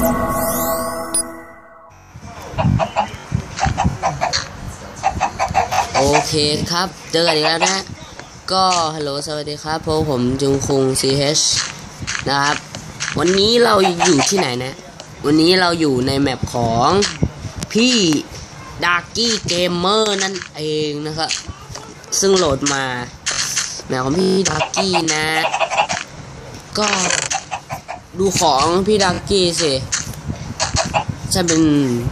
โอเคครับ เจอกันอีกแล้วนะ ก็ฮัลโหลสวัสดีครับพวกผมจุงคุง CH นะครับ วันนี้เราอยู่ที่ไหนนะ วันนี้เราอยู่ในแมปของพี่ดาร์กี้เกมเมอร์นั่นเองนะครับ ซึ่งโหลดมาแมปของพี่ดาร์กี้นะ ก็ ดูของพี่ดาร์กี้สิจะเป็น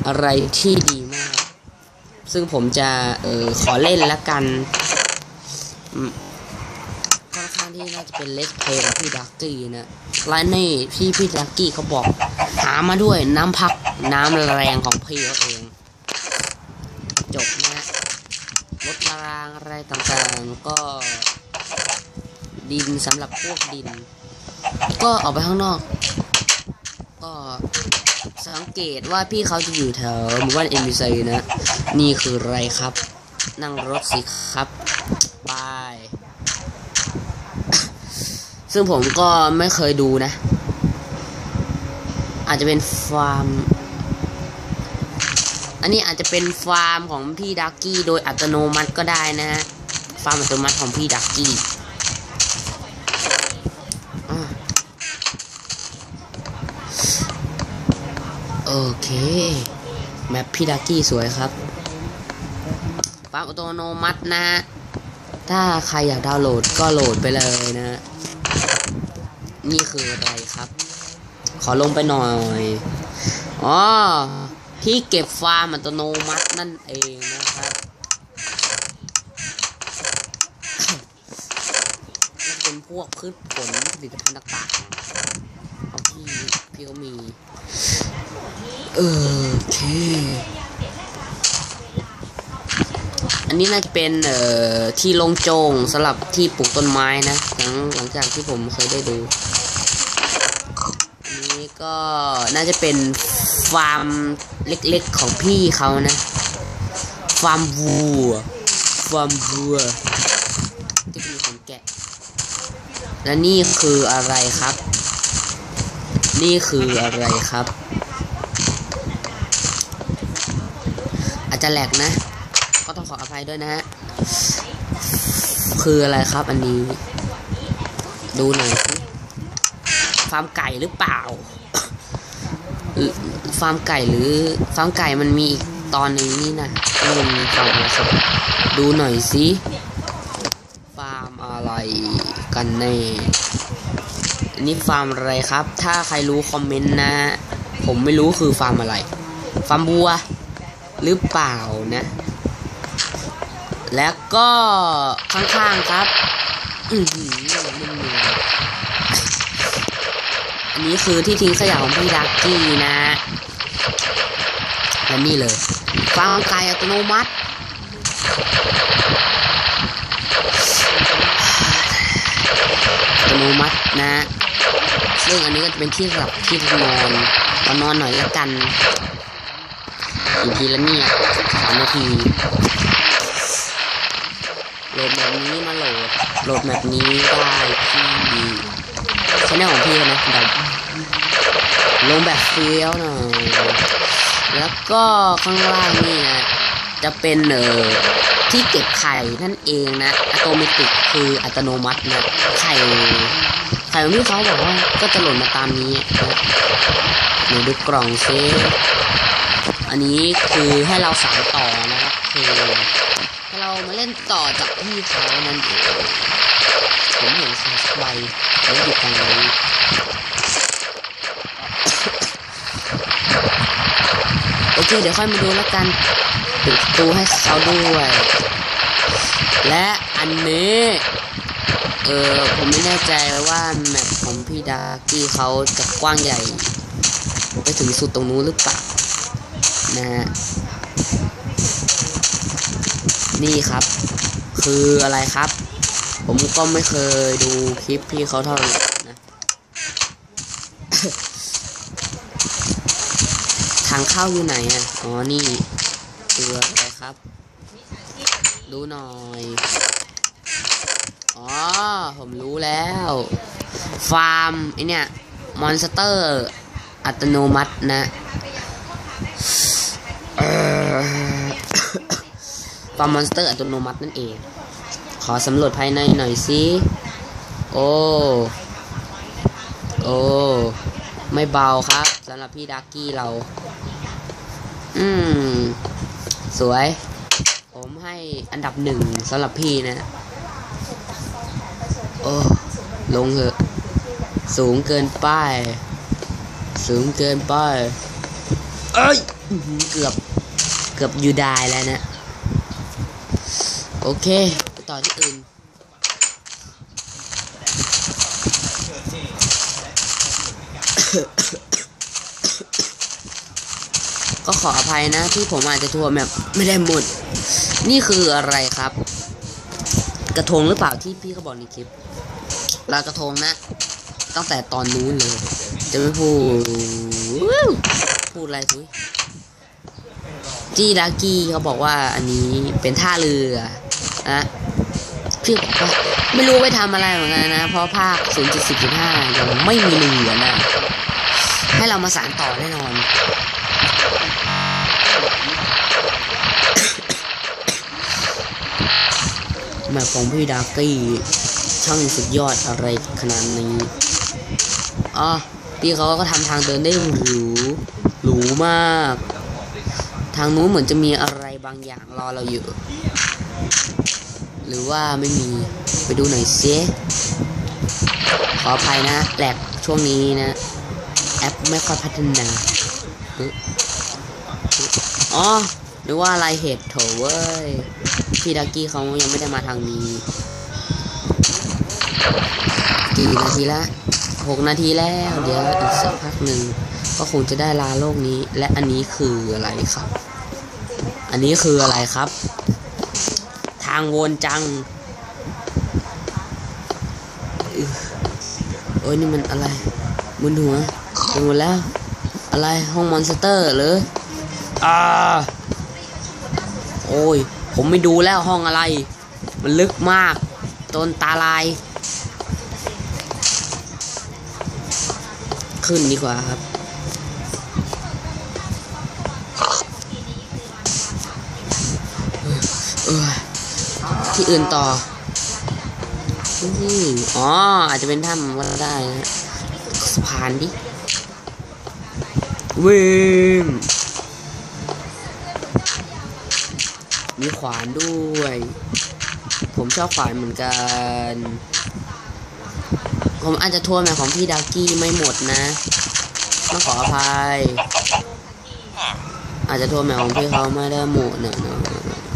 อะไรที่ดีมาก ซึ่งผมจะเออขอเล่นละกันค่อนข้างที่น่าจะเป็นเลสเพลกับพี่ดักกี้นะและนี่พี่พี่ดักกี้เขาบอก หามาด้วยน้ำพักน้ำแรงของพี่เขาเอง จบนะรถรางอะไรต่างๆก็ดินสำหรับพวกดิน ก็ออกไปข้างนอก ก็สังเกตว่าพี่เขาจะอยู่แถวหมู่บ้านเอ็มบีซีนะ นี่คืออะไรครับ นั่งรถสิครับบายซึ่งผมก็ไม่เคยดูนะ อาจจะเป็นฟาร์ม อันนี้อาจจะเป็นฟาร์มของพี่ดักกี้โดยอัตโนมัติก็ได้นะฮะ ฟาร์มอัตโนมัติของพี่ดักกี้อ่า โอ เคแมปพี่ดักกี้สวยครับฟาร์มอัตโนมัตินะถ้าใครอยากดาวน์โหลดก็โหลดไปเลยนะ นี่คืออะไรครับ ขอลงไปหน่อยอ๋อที่เก็บฟาร์มอัตโนมัตินั่นเองนะครับเป็นพวกพืชผลผลิตภัณฑ์ต่างๆเอาพี่พี่เขามี โอเค อันนี้น่าจะเป็นเอ่อที่ลงโจงสำหรับที่ปลูกต้นไม้นะหลังหลังจากที่ผมเคยได้ดู อันนี้ก็น่าจะเป็นฟาร์มเล็กๆของพี่เขานะ ฟาร์มวัว ฟาร์มวัวจะมีของแกะ และนี่คืออะไรครับ นี่คืออะไรครับ อา จจะแหลกนะ ก็ต้องขออภัยด้วยนะฮะ คืออะไรครับอันนี้ ดูหน่อยสิฟาร์มไก่หรือเปล่า ฟาร์มไก่หรือฟาร์มไก่มันมีอีกตอนหนึ่งนี่นะที่มันมีฟาร์มอะไรครับดูหน่อยสิฟาร์มอะไรกันแน่อันนี้ฟาร์มอะไรครับ ถ้าใครรู้คอมเมนต์นะ ผมไม่รู้คือฟาร์มอะไร ฟาร์มบัว หรือเปล่านะ แล้วก็ข้างๆครับ อือหือมันมีอันนี้คือที่ทิ้งขยะของพี่ดักกี้นะและนี่เลยฟาร์มไก่อัตโนมัติอัตโนมัตินะ ซึ่งอันนี้ก็จะเป็นที่หลับที่นอนตอนนอนหน่อยแล้วกัน อีกทีละเนี่ยสามนาทีโหลดแบบนี้มาโหลดโหลดแบบนี้ได้ที่ช่องของพี่นะเดี๋ยวลงแบบเฟี้ยวหน่อยแล้วก็ข้างล่างนี่นะจะเป็นเออที่เก็บไข่นั่นเองนะอัตโนมัติคืออัตโนมัตินะไข่ไข่ของพี่เขาบอกว่าก็จะหล่นมาตามนี้นะดี๋ยวดูกล่องซิ อันนี้คือให้เราสานต่อนะครับคือเรามาเล่นต่อจากพี่เขานั่นเองผมเห็นสายใบแล้วอยู่ตรงนี้โอเค เดี๋ยวค่อยมาดูแล้วกันปิดตูให้เขาด้วย และอันนี้ เออผมไม่แน่ใจว่าแมปของพี่ดากี้เขาจะกว้างใหญ่ ไปถึงสุดตรงนู้นหรือเปล่า นะฮะนี่ครับ คืออะไรครับ ผมก็ไม่เคยดูคลิปพี่เขาเท่าไหร่นะ ทางเข้าอยู่ไหนอะ อ๋อ นี่คืออะไรครับ ดูหน่อย อ๋อ ผมรู้แล้ว ฟาร์มไอเนี่ย มอนสเตอร์ อัอัตโนมัตินะเอ่อ ฟาร์มมอนสเตอร์อัตโนมัตินั่นเอง ขอสำรวจภายในหน่อยสิ โอ้ โอ้ ไม่เบาครับสำหรับพี่ดักกี้เรา อืม สวย ผมให้อันดับหนึ่งสำหรับพี่นะ โอ้ ลงเถอะ สูงเกินไปสูงเกินปเอ้ยอื้อหือเกือบ เกือบอยู่ได้แล้วนะ โอเคไปต่อที่อื่น ก็ขออภัยนะ ที่ผมอาจจะทัวร์แบบไม่ได้หมด นี่คืออะไรครับ กระทงหรือเปล่าที่พี่เขาบอกในคลิปลอยกระทงนะ ตั้งแต่ตอนนู้นเลย จะไม่พูดพูดอะไรทุยจีดากี้เขาบอกว่าอันนี้เป็นท่าเรือ นะพี่ก็ไม่รู้ไปทำอะไรเหมือนกันนะ เพราะภาค 0.10.5 ยังไม่มีเหรือนะ ให้เรามาสารต่อแน่นอนแมปของพี่ดากี้ช่างสุดยอดอะไรขนาดนี้อ๋อพี่เขาก็ทำทางเดินได้หรูหรูมาก ทางนู้นเหมือนจะมีอะไรบางอย่างรอเราอยู่ หรือว่าไม่มีไปดูหน่อยเซขออภัยนะแหลกช่วงนี้นะ แอปไม่ค่อยพัฒนาอ๋อหรือว่าอะไรเหตุโถเว้ย พี่ดักกี้เขายังไม่ได้มาทางนี้ กี่นาทีละหกนาทีแล้ว เดี๋ยวอีกสักพักหนึ่งก็คงจะได้ลาโลกนี้ และอันนี้คืออะไรครับ อันนี้คืออะไรครับ ทางวนจังอึ๊ะโอ้ยนี่มันอะไรมึนหัวไปหมดแล้ว อะไรห้องมอนสเตอร์หรืออ่าโอ้ย ผมไม่ดูแล้วห้องอะไร มันลึกมากโดนตาลาย ขึ้นดีกว่าครับเออ ที่อื่นต่อนี่อ๋อ อาจจะเป็นถ้ำก็ได้นะสะพานดิวิ่งมีขวานด้วย ผมชอบขวานเหมือนกัน ผมอาจจะทัวร์แมของพี่ดาวกี้ไม่หมดนะต้องขออภัย อาจจะทัวร์แมของพี่เขาไม่ได้หมดนะนะ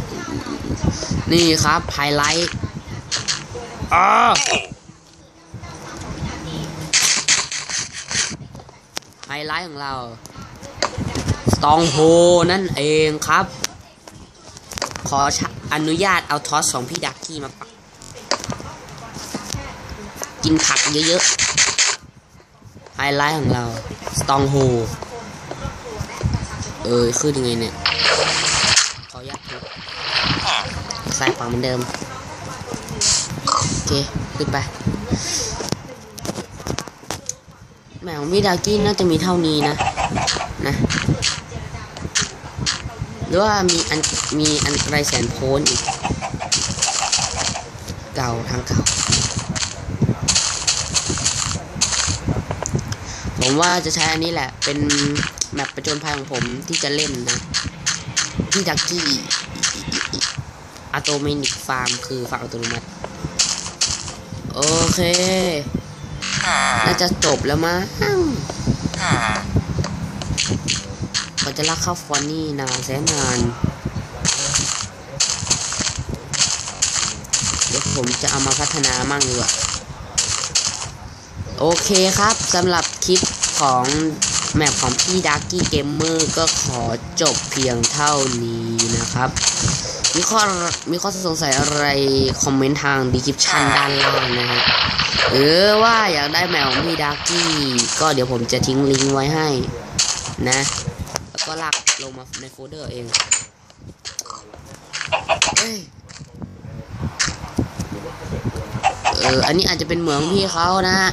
นี่ครับไฮไลท์อ่าไฮไลท์ของเราสตองโฮนั่นเองครับ ขออนุญาตเอาทอสของพี่ดักกี้มาปัก กินผักเยอะๆไฮไลท์ของเราสตองโฮเออขึ้นยังไงเนี่ยขออนุญาต ทุบใส่ฝั่งเหมือนเดิม โอเค ขึ้นไปแมวของพี่ดากี้น่าจะมีเท่านี้นะ นะ หรือว่ามีอัน มีอันไรแสนโพนอีก เก่าทางเก่า ผมว่าจะใช้อันนี้แหละ เป็นแมปประจนภัยของผมที่จะเล่นนะที่ดักกี้ อัตโนมินิฟาร์มคือฟาร์มอัตโนมัติ โอเค น่าจะจบแล้วมั้งก็จะลากเข้าฟอนนี่นานแสนนาน เดี๋ยวผมจะเอามาพัฒนามั่งดีกว่าโอเคครับสำหรับคลิปของแมปของพี่ดักกี้เกมเมอร์ก็ขอจบเพียงเท่านี้นะครับ มีข้อมีข้อสงสัยอะไร คอมเมนต์ทางดีคริปชันด้านล่างนะครับหรือว่าอยากได้แมวของพี่ดักกี้ก็เดี๋ยวผมจะทิ้งลิงก์ไว้ให้นะ แล้วก็ลากลงมาในโฟลเดอร์เองเอ้ยเอออันนี้อาจจะเป็นเหมืองพี่เขานะฮะ